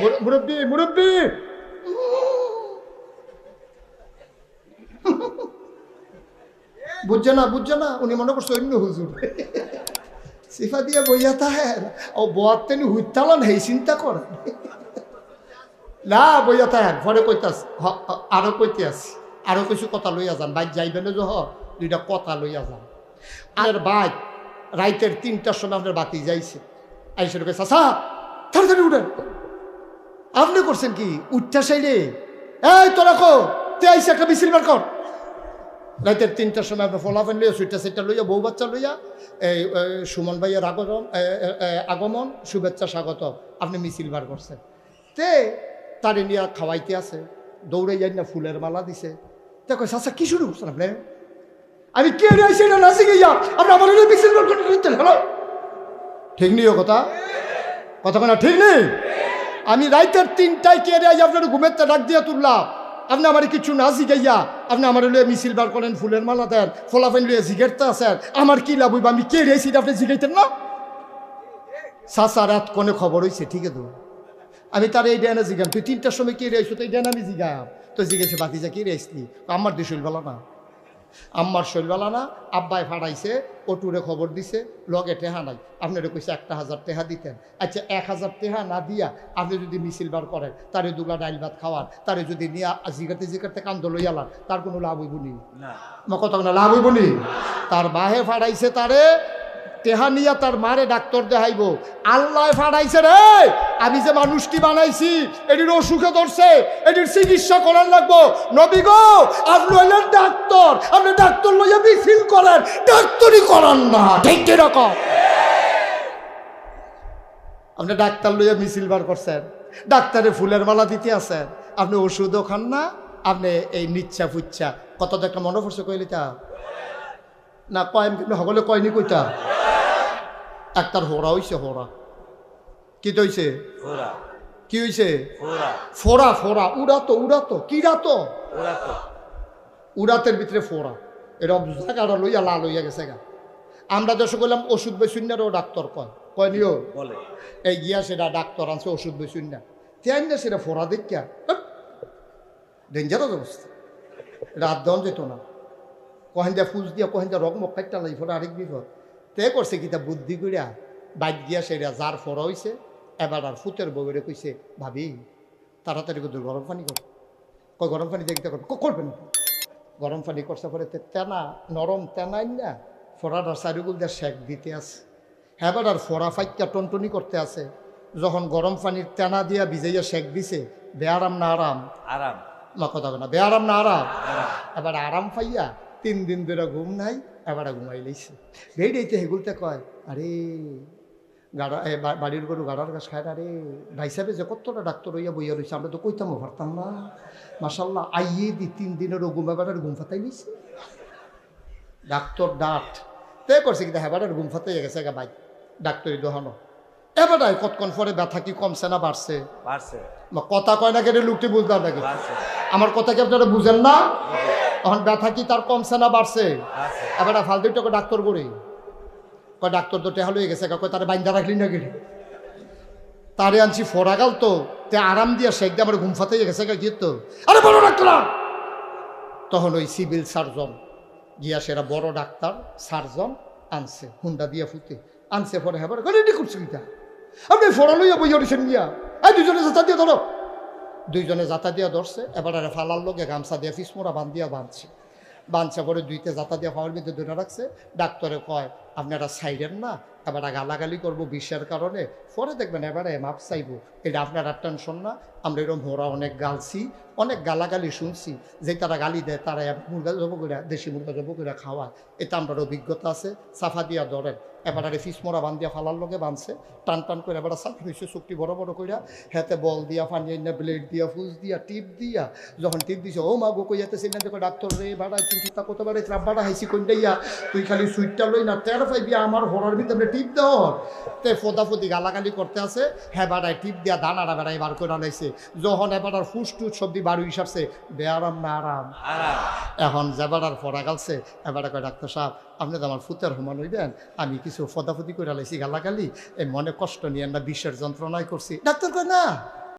মুর- মুরব্বি মুরব্বি বুঝছে না বুঝছে না? উনি মনে করছে অন্য হুজুর। সিফা দিয়ে বইয়া তাহে ও বয়ার তেনি হুইতালান হেই চিন্তা করে না বইয়া তাহেন পরে কইতাস হ- হ- আরও কইতে আছি আরও কিছু কথা লইয়া যান। বাইক যাইবেন যহ দুইটা কথা লইয়া যান। আর বাইক রাইতের তিনটার সময় আপনার বাতি যাইছে। আইসে ঢুকে চাষা তাড়াতাড়ি উঠেন। আপনি করছেন কি? উঠটা সাইডে এই, তোরা কো তে একটা মিছিল বার কর। রাইতের তিনটার সময় আপনার ফলাফেন লইয়া সুইটা সেটা লইয়া, বউ বাচ্চা লইয়া, এই সুমন ভাইয়ের আগমন আগমন, শুভেচ্ছা স্বাগত। আপনি মিছিল বার করছেন। তে, তারে নিয়ে খাওয়াইতে আছে। দৌড়ে যাই না ফুলের মালা দিছে। তে দেখো চাচা কি শুরু করছেন আপনি? আমি কে আইসি এটা নাচি গিয়া আপনি আমার মিছিল বার করে নিতেন হ্যালো? ঠিক নেই ও কথা? কথা কেনা ঠিক নেই? আমি রাইতের তিনটায় কে রে আই আপনার ঘুমের ডাক দিয়া তুললাম? আপনি আমার কিছু না জিগাইয়া, আপনি আমার লয়ে মিছিল বার করেন, ফুলের মালা দেন, ফলাফেন লয়ে জিগেরতে আছেন। আমার কি লাভ আমি কে রে আইসি এটা আপনি জিগাইতেন না? সাসা রাত কোনে খবর হইছে, ঠিক আছে? আমি তার এই ডেনা জিগাম। তুই তিনটার সময় কে রে আইসো? তো এই ডেনা আমি জিগাম। তো জিগেছে বাতিজা কে রে আইসলি? আমার দিয়ে শৈলবেলা না। আম্মার শৈলবেলা না আব্বাই ফাড়াইছে ও টুরে খবর দিছে লগে টেহা নাই। আপনারা কইছে একটা হাজার টেহা দিতেন। আচ্ছা এক হাজার টেহা না দিয়া আপনি যদি মিছিল বার করেন তারে দুগুলা ডাইল ভাত খাওয়ান তারে যদি নিয়ে জিগাতে জিগাতে কান্দ লইয়ালান তার কোনো লাভ হইব নি? কথা লাভ হইব নি? তার বাহে ফাড়াইছে তারে টেহা নিয়া তার মারে ডাক্তার দেখাইব। আল্লাহ ফাড়াইছে রে। আমি যে মানুষটি বানাইছি, এটির অসুখে ধরছে, এটির চিকিৎসা করার লাগবো। নবী গো আপনি হইলেন ডাক্তার। আপনি ডাক্তার লইয়া মিছিল করেন। ডাক্তারই করান না। ঠিক কীরকম? আপনি ডাক্তার লইয়া মিছিল বার করছেন। ডাক্তারে ফুলের মালা দিতে আছেন। আপনি ওষুধও খান না, আপনি এই নিচ্ছা ফুচ্ছা। কত একটা মনে পড়ছে কইলি তা? না, কয় সকলে কয়নি কইতা? একটার হোরা হইছে হোরা কি তো হইছে কি হইছে ফোড়া ফোড়া উড়াতো উড়াতো কিরাতো উড়াতের ভিতরে ফোড়া এরকম জায়গাটা লইয়া লাল হইয়া গেছে গা আমরা দেশে গেলাম ওষুধ বেশুন্যারও ডাক্তার কয় কয় নিও বলে এই গিয়া সেটা ডাক্তার আনছে ওষুধ বেশুন্যা তেন না সেটা ফোড়া দেখিয়া ডেঞ্জারাস অবস্থা রাত দন যেত না কহেন দিয়া ফুজ দিয়া কহেন দিয়া রক মক কাটটা লাই ফোড়া আরেক বিপদ তে করছে কিতা বুদ্ধি করিয়া বাদ গিয়া সেটা যার ফোড়া হইছে এবার আর ফুতের বউরে কইছে ভাবি তাড়াতাড়ি করে গরম পানি কর কয় গরম পানি দেখতে করবে করবে না? গরম পানি করছে পরে তে তেনা নরম তেনাই না ফোড়াটা চারিগুল দিয়ে শেক দিতে আছে। হ্যাঁ আর ফোড়া ফাইকা টনটনি করতে আছে। যখন গরম পানির তেনা দিয়া ভিজাইয়া শেক দিছে বেয়ারাম না আরাম আরাম না কথা না বেয়ারাম না আরাম আরাম এবার আরাম পাইয়া তিন দিন ধরে ঘুম নাই এবার ঘুমাই লইছে। বেড়েইতে হেগুলতে কয় আরে গাড়া বাড়ির গরু গাড়ার গাছ খায় না রে। ভাই সাহেবে যে কতটা ডাক্তার হইয়া বইয়া রয়েছে আমরা তো কইতামও পারতাম না। মাসাল্লাহ আইয়ে দি তিন দিনেরও ঘুম এবার ঘুম ফাতাই নিছে ডাক্তার ডাট। তে করছে কিন্তু হেবারের ঘুম ফাতাই গেছে গা ভাই ডাক্তারি দোহানো। এবার কতক্ষণ পরে ব্যথা কি কমছে না বাড়ছে? পারছে বা কথা কয় না কেটে লুকটি বুঝতাম নাকি আমার কথা কি আপনারা বুঝেন না? এখন ব্যথা কি তার কমছে না বাড়ছে? এবার ফালতু টাকা ডাক্তার করে। কয় ডাক্তার তো টেহা হয়ে গেছে কয় তারে বাইন্দা রাখলি না গেলি তারে আনছি ফোরাগাল তো তে আরাম দিয়া শেখ দিয়ে আমার ঘুম ফাতে গেছে গিয়ে তো? আরে বড় ডাক্তার! তখন ওই সিভিল সার্জন গিয়া সেরা বড় ডাক্তার সার্জন আনছে হুন্ডা দিয়া ফুতে আনছে পরে হ্যাঁ রেডি করছি আপনি ফোরা লইয়া বই অডিশন গিয়া? এই দুজনে দিয়ে ধরো। দুইজনে জাতা দিয়া ধরছে, এবার ফালার লোকে গামছা দিয়ে ফিসমোরা বান দিয়া বাঁধছে। বাঁধছে পরে দুইতে জাতা দিয়ে হওয়ার মধ্যে ধরে রাখছে। ডাক্তারে কয় আপনারা সাইডেন না, এবার গালাগালি করব বিষের কারণে। পরে দেখবেন এবারে মাপ চাইব। এটা আপনারা টেনশন না আমরা এরকম ভোরা অনেক গালছি, অনেক গালাগালি শুনছি, যে তারা গালি দেয়, তারা মুরগা জব করে, দেশি মুরগা জব করে খাওয়ায়। এটা আমরা অভিজ্ঞতা আছে, সাফা দিয়া ধরেন। এবার ফিসমোরা বান দিয়া ফালার লগে বানছে, টান টান করে এবার সাফি হয়েছে চুক্তি বড় বড় কইরা হেতে বল দিয়া পানি না ব্লেড দিয়া ফুজ দিয়া, টিপ দিয়া, যখন টিপ দিছে, ও মা কই যেতেছে না দেখো ডাক্তার রে ভাড়া চিন্তা বারে ট্রাপ ভাড়া হাইছি কোন দিয়া তুই খালি সুইটটা লই না, টের পাইবি আমার হরার ভিতরে টিপ দাও তে ফোদাফুদি গালাগালি করতে আছে হ্যাঁ বাড়ায়, টিপ দিয়া দানারা বেড়াই বার করে আনাইছে। যখন এবার আর সবজি বাড়ি হিসাবছে বেআরাম না আরাম। এখন যাবার আর ফরা গালছে এবার কয় ডাক্তার সাহেব আপনি তো আমার ফুতের সমান হইবেন আমি কিছু ফদাফদি করে লাইছি গালাগালি এই মনে কষ্ট নিয়ে আমরা বিশ্বের যন্ত্রণায় করছি। ডাক্তার কয় না।